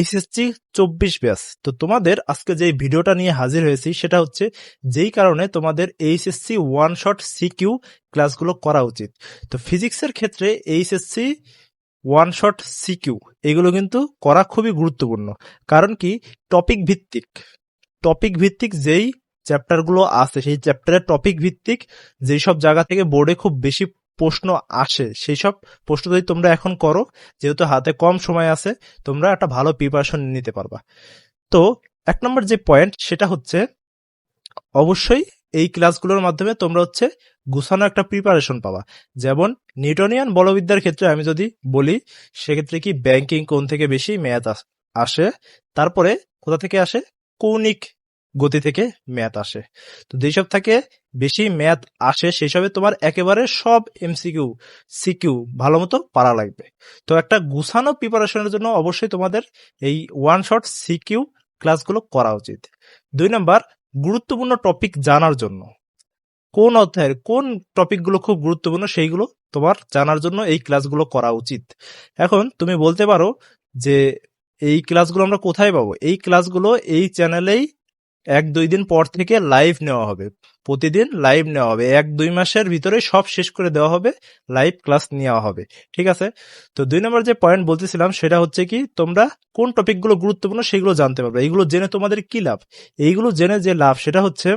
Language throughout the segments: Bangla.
এইচএসসি চব্বিশ ব্যাস তো তোমাদের আজকে যে ভিডিওটা নিয়ে হাজির হয়েছি, সেটা হচ্ছে যেই কারণে তোমাদের এইচএসসি ওয়ান শট সিকিউ ক্লাসগুলো করা উচিত। তো ফিজিক্সের ক্ষেত্রে এইচএসসি ওয়ান শট সিকিউ এগুলো কিন্তু করা খুবই গুরুত্বপূর্ণ। কারণ কি? টপিক ভিত্তিক। টপিক ভিত্তিক যেই চ্যাপ্টারগুলো আছে, সেই চ্যাপ্টারের টপিক ভিত্তিক যেই সব জায়গা থেকে বোর্ডে খুব বেশি প্রশ্ন আসে সেই সব প্রশ্ন যদি তোমরা এখন করো, যেহেতু হাতে কম সময় আছে, তোমরা একটা ভালো প্রিপারেশন নিতে পারবা। তো এক নম্বর যে পয়েন্ট সেটা হচ্ছে অবশ্যই এই ক্লাসগুলোর মাধ্যমে তোমরা হচ্ছে গুছানো একটা প্রিপারেশন পাবা। যেমন নিউটনিয়ান বলবিদ্যার ক্ষেত্রে আমি যদি বলি, সেক্ষেত্রে কি ব্যাংকিং কোন থেকে বেশি ম্যাথ আসে? তারপরে কোথা থেকে আসে? কৌণিক গতি থেকে ম্যাথ আসে। তো যেসব থেকে, বেশি ম্যাথ আসে সেসবে তোমার একেবারে সব এমসিকিউ সিকিউ ভালো মতো পারা লাগবে। তো একটা গুছানো প্রিপারেশনের জন্য অবশ্যই তোমাদের এই ওয়ান শট সিকিউ ক্লাসগুলো করা উচিত। দুই নাম্বার, গুরুত্বপূর্ণ টপিক জানার জন্য। কোন অধ্যায়ের, কোন টপিকগুলো খুব গুরুত্বপূর্ণ সেইগুলো তোমার জানার জন্য এই ক্লাসগুলো করা উচিত। এখন তুমি বলতে পারো যে এই ক্লাসগুলো আমরা কোথায় পাবো? এই ক্লাসগুলো এই চ্যানেলেই এক দুই দিন পর থেকে লাইভ নেওয়া হবে। প্রতিদিন লাইভ নেওয়া হবে। এক, দুই মাসের ভিতরে সব শেষ করে দেওয়া হবে লাইভ ক্লাস নেওয়া হবে। ঠিক আছে? তো দুই নম্বর যে পয়েন্ট বলতেছিলাম, সেটা হচ্ছে কি, তোমরা কোন টপিকগুলো গুরুত্বপূর্ণ সেগুলো জানতে পারবে। এইগুলো জেনে তোমাদের কি লাভ? এইগুলো জেনে যে লাভ, সেটা হচ্ছে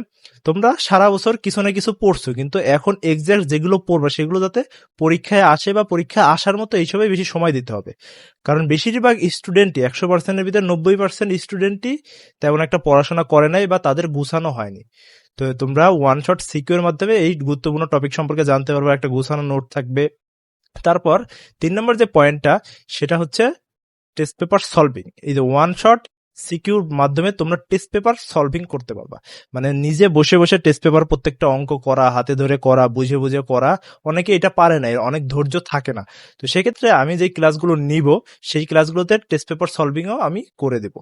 তোমরা সারা বছর কিছু না কিছু পড়ছো, কিন্তু এখন এক্সাক্ট যেগুলো পড়বে, সেগুলো যাতে পরীক্ষায় আসে বা পরীক্ষায় আসার মতো এইসবে বেশি সময় দিতে হবে। কারণ বেশিরভাগ স্টুডেন্টই একশো পার্সেন্টের ভিতরে নব্বই পার্সেন্ট স্টুডেন্টই তেমন একটা পড়াশোনা করে নাই বা তাদের গুছানো হয়নি। তো তোমরা ওয়ান শট সিকিউর মাধ্যমে এই গুরুত্বপূর্ণ টপিক সম্পর্কে জানতে পারবে, একটা গোছানো নোট থাকবে। তারপর তিন নম্বর যে পয়েন্টটা সেটা হচ্ছে টেস্ট পেপার সলভিং এই যে ওয়ান শট সিকিউর মাধ্যমে তোমরা টেস্ট পেপার সলভিং করতে পারবা। মানে নিজে বসে বসে টেস্ট পেপার প্রত্যেকটা অঙ্ক করা, হাতে ধরে করা, বুঝে বুঝে করা, অনেকে এটা পারে না অনেক ধৈর্য থাকে না। তো সেক্ষেত্রে আমি যে ক্লাসগুলো নিব, সেই ক্লাসগুলোতে টেস্ট পেপার সলভিংও আমি করে দেব।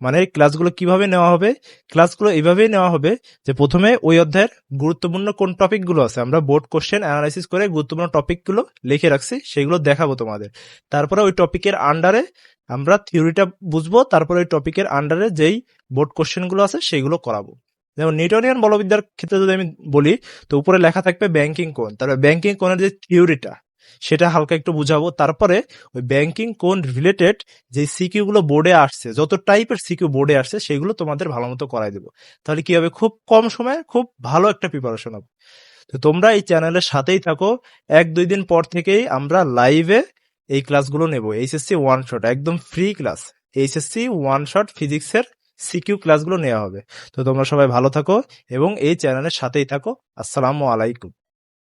মানে ক্লাসগুলো কীভাবে নেওয়া হবে? ক্লাসগুলো এইভাবেই নেওয়া হবে যে প্রথমে ওই অধ্যায়ের গুরুত্বপূর্ণ কোন টপিকগুলো আছে। আমরা বোর্ড কোশ্চেন অ্যানালাইসিস করে গুরুত্বপূর্ণ টপিকগুলো লিখে রাখছি, সেগুলো দেখাবো তোমাদের। তারপরে ওই টপিকের আন্ডারে আমরা থিওরিটা বুঝব, তারপরে ওই টপিকের আন্ডারে যেই বোর্ড কোশ্চেনগুলো আছে, সেগুলো করাবো। যেমন নিউটনিয়ান বলবিদ্যার ক্ষেত্রে যদি আমি বলি, তো উপরে লেখা থাকবে ব্যাংকিং কোন তারপরে ব্যাংকিং কোনের যে থিওরিটা সেটা হালকা একটু বুঝাবো। তারপরে ওই ব্যাংকিং কোন রিলেটেড যে সিকিউ গুলো বোর্ডে আসছে, যত টাইপের সিকিউ বোর্ডে আসছে, সেগুলো তোমাদের ভালো মতো করাই দেবো। তাহলে কি হবে? খুব কম সময়ে খুব ভালো একটা প্রিপারেশন হবে। তো তোমরা এই চ্যানেলের সাথেই থাকো। এক দুই দিন পর থেকেই আমরা লাইভে এই ক্লাসগুলো নেব এইচএসসি ওয়ান শট একদম free class HSC one shot ফিজিক্সের সিকিউ ক্লাসগুলো নেওয়া হবে। তো তোমরা সবাই ভালো থাকো এবং এই চ্যানেলের সাথেই থাকো। আসসালামু আলাইকুম।